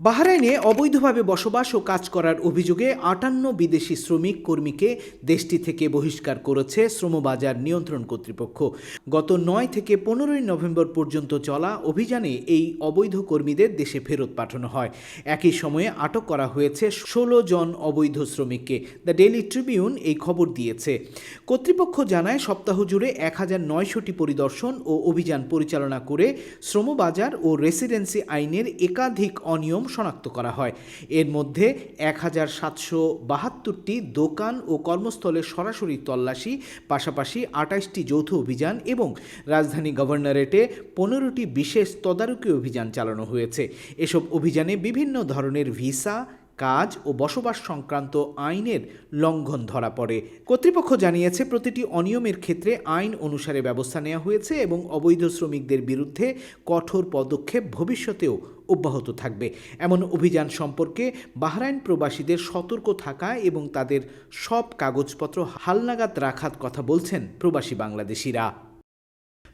বাহরাইনে অবৈধভাবে বসবাস ও কাজ করার অভিযোগে আটান্ন বিদেশি শ্রমিক কর্মীকে দেশটি থেকে বহিষ্কার করেছে শ্রমবাজার নিয়ন্ত্রণ কর্তৃপক্ষ। গত নয় থেকে পনেরোই নভেম্বর পর্যন্ত চলা অভিযানে এই অবৈধ কর্মীদের দেশে ফেরত পাঠানো হয়। একই সময়ে আটক করা হয়েছে ষোলো জন অবৈধ শ্রমিককে। দ্য ডেইলি ট্রিবিউন এই খবর দিয়েছে। কর্তৃপক্ষ জানায়, সপ্তাহ জুড়ে এক হাজার নয়শোটি পরিদর্শন ও অভিযান পরিচালনা করে শ্রমবাজার ও রেসিডেন্সি আইনের একাধিক অনিয়ম শনাক্ত করা হয়। এর মধ্যে এক হাজার সাতশো বাহাত্তরটি দোকান ও কর্মস্থলে সরাসরি তল্লাশি, পাশাপাশি আটাইশটি যৌথ অভিযান এবং রাজধানী গভর্নরেটে পনেরোটি বিশেষ তদারকি অভিযান চালানো হয়েছে। এসব অভিযানে বিভিন্ন ধরনের ভিসা কাজ ও বসবাস সংক্রান্ত আইনের লঙ্ঘন ধরা পড়ে। কর্তৃপক্ষ জানিয়েছে, প্রতিটি অনিয়মের ক্ষেত্রে আইন অনুসারে ব্যবস্থা নেওয়া হয়েছে এবং অবৈধ শ্রমিকদের বিরুদ্ধে কঠোর পদক্ষেপ ভবিষ্যতেও অব্যাহত থাকবে। এমন অভিযান সম্পর্কে বাহরাইন প্রবাসীদের সতর্ক থাকা এবং তাদের সব কাগজপত্র হালনাগাদ রাখার কথা বলছেন প্রবাসী বাংলাদেশিরা।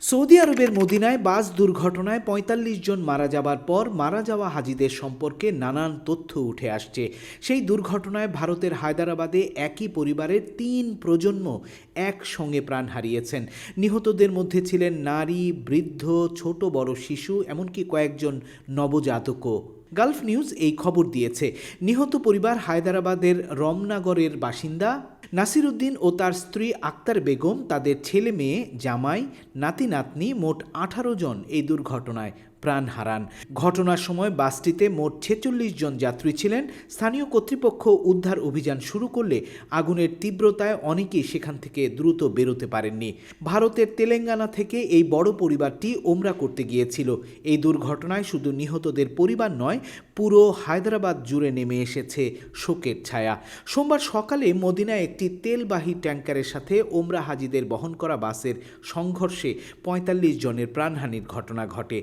সৌদি আরবের মদিনায় বাস দুর্ঘটনায় ৪৫ জন মারা যাবার পর মারা যাওয়া হাজিদের সম্পর্কে নানান তথ্য উঠে আসছে। সেই দুর্ঘটনায় ভারতের হায়দ্রাবাদে একই পরিবারের তিন প্রজন্ম একসঙ্গে প্রাণ হারিয়েছেন। নিহতদের মধ্যে ছিলেন নারী, বৃদ্ধ, ছোট, বড় শিশু, এমনকি কয়েকজন নবজাতকও। গালফ নিউজ এই খবর দিয়েছে। নিহত পরিবার হায়দ্রাবাদের রমনাগরের বাসিন্দা নাসিরুদ্দিন ও তার স্ত্রী আক্তার বেগম, তাদের ছেলে মেয়ে, জামাই নাতি নাতনি মোট আঠারো জন এই দুর্ঘটনায় প্রাণ হারান। ঘটনার সময় বাসটিতে মোট ছেচল্লিশ জন যাত্রী ছিলেন। স্থানীয় কর্তৃপক্ষ উদ্ধার অভিযান শুরু করলে আগুনের তীব্রতায় অনেকেই সেখান থেকে দ্রুত বেরোতে পারেননি। ভারতের তেলেঙ্গানা থেকে এই বড় পরিবারটি ওমরা করতে গিয়েছিল। এই দুর্ঘটনায় শুধু নিহতদের পরিবার নয়, পুরো হায়দ্রাবাদ জুড়ে নেমে এসেছে শোকের ছায়া। সোমবার সকালে মদিনায় একটি তেলবাহী ট্যাঙ্কারের সাথে ওমরা হাজিদের বহন করা বাসের সংঘর্ষে পঁয়তাল্লিশ জনের প্রাণহানির ঘটনা ঘটে।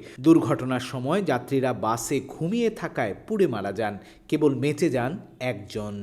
দুর্ঘটনার সময় যাত্রীরা বাসে ঘুমিয়ে থাকায় পুড়ে মারা যান। কেবল মেচে যান একজন।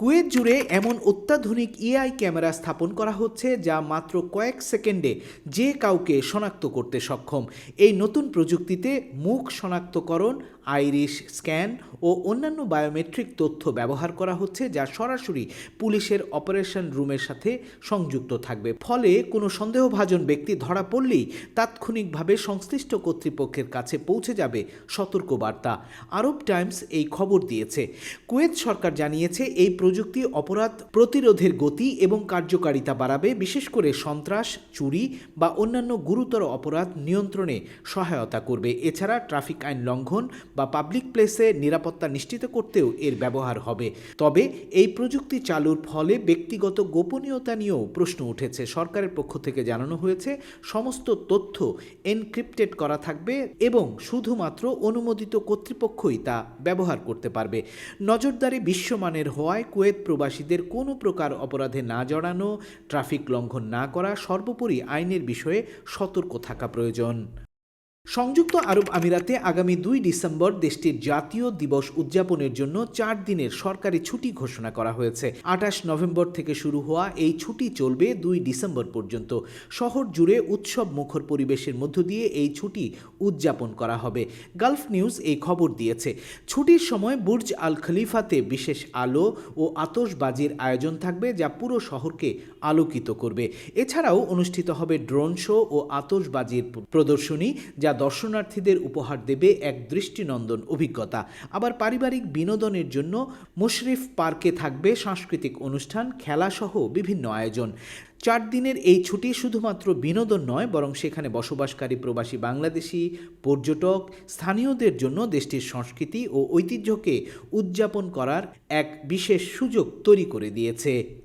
কুয়েত জুড়ে এমন অত্যাধুনিক এআই ক্যামেরা স্থাপন করা হচ্ছে যা মাত্র কয়েক সেকেন্ডে যে কাউকে শনাক্ত করতে সক্ষম। এই নতুন প্রযুক্তিতে মুখ শনাক্তকরণ, আইরিশ স্ক্যান ও অন্যান্য বায়োমেট্রিক তথ্য ব্যবহার করা হচ্ছে যা সরাসরি পুলিশের অপারেশন রুমের সাথে সংযুক্ত থাকবে। ফলে কোনো সন্দেহভাজন ব্যক্তি ধরা পড়লেই তাৎক্ষণিকভাবে সংশ্লিষ্ট কর্তৃপক্ষের কাছে পৌঁছে যাবে সতর্কবার্তা। আরব টাইমস এই খবর দিয়েছে। কুয়েত সরকার জানিয়েছে, এই প্রযুক্তি, অপরাধ, প্রতিরোধের গতি এবং কার্যকারিতা বাড়াবে, বিশেষ করে সন্ত্রাস, চুরি বা অন্যান্য গুরুতর অপরাধ নিয়ন্ত্রণে সহায়তা করবে। এছাড়া ট্রাফিক আইন লঙ্ঘন বা পাবলিক প্লেসে নিরাপত্তা নিশ্চিত করতেও এর ব্যবহার হবে। তবে এই প্রযুক্তি চালুর ফলে ব্যক্তিগত গোপনীয়তা নিয়েও প্রশ্ন উঠেছে। সরকারের পক্ষ থেকে জানানো হয়েছে, সমস্ত তথ্য এনক্রিপ্টেড করা থাকবে এবং শুধুমাত্র অনুমোদিত কর্তৃপক্ষই তা ব্যবহার করতে পারবে। নজরদারি বিশ্বমানের হওয়ায় কুয়েত প্রবাসীদের কোনো প্রকার অপরাধে না জড়ানো, ট্রাফিক লঙ্ঘন না করা সর্বোপরি আইনের বিষয়ে সতর্ক থাকা প্রয়োজন। সংযুক্ত আরব আমিরাতে আগামী দুই ডিসেম্বর দেশটির জাতীয় দিবস উদযাপনের জন্য চার দিনের সরকারি ছুটি ঘোষণা করা হয়েছে। আঠাশ নভেম্বর থেকে শুরু হওয়া এই ছুটি চলবে দুই ডিসেম্বর পর্যন্ত। শহর জুড়ে উৎসব মুখর পরিবেশের মধ্য দিয়ে এই ছুটি উদযাপন করা হবে। গালফ নিউজ এই খবর দিয়েছে। ছুটির সময় বুর্জ আল খলিফাতে বিশেষ আলো ও আতশবাজির আয়োজন থাকবে যা পুরো শহরকে আলোকিত করবে। এছাড়াও অনুষ্ঠিত হবে ড্রোন শো ও আতশবাজির প্রদর্শনী যা দর্শনার্থীদের উপহার দেবে এক দৃষ্টিনন্দন অভিজ্ঞতা। আবার পারিবারিক বিনোদনের জন্য মুশরিফ পার্কে থাকবে সাংস্কৃতিক অনুষ্ঠান খেলাসহ বিভিন্ন আয়োজন। চার দিনের এই ছুটি শুধুমাত্র বিনোদন নয়, বরং সেখানে বসবাসকারী প্রবাসী বাংলাদেশি, পর্যটক, স্থানীয়দের জন্য দেশটির সংস্কৃতি ও ঐতিহ্যকে উদযাপন করার এক বিশেষ সুযোগ তৈরি করে দিয়েছে।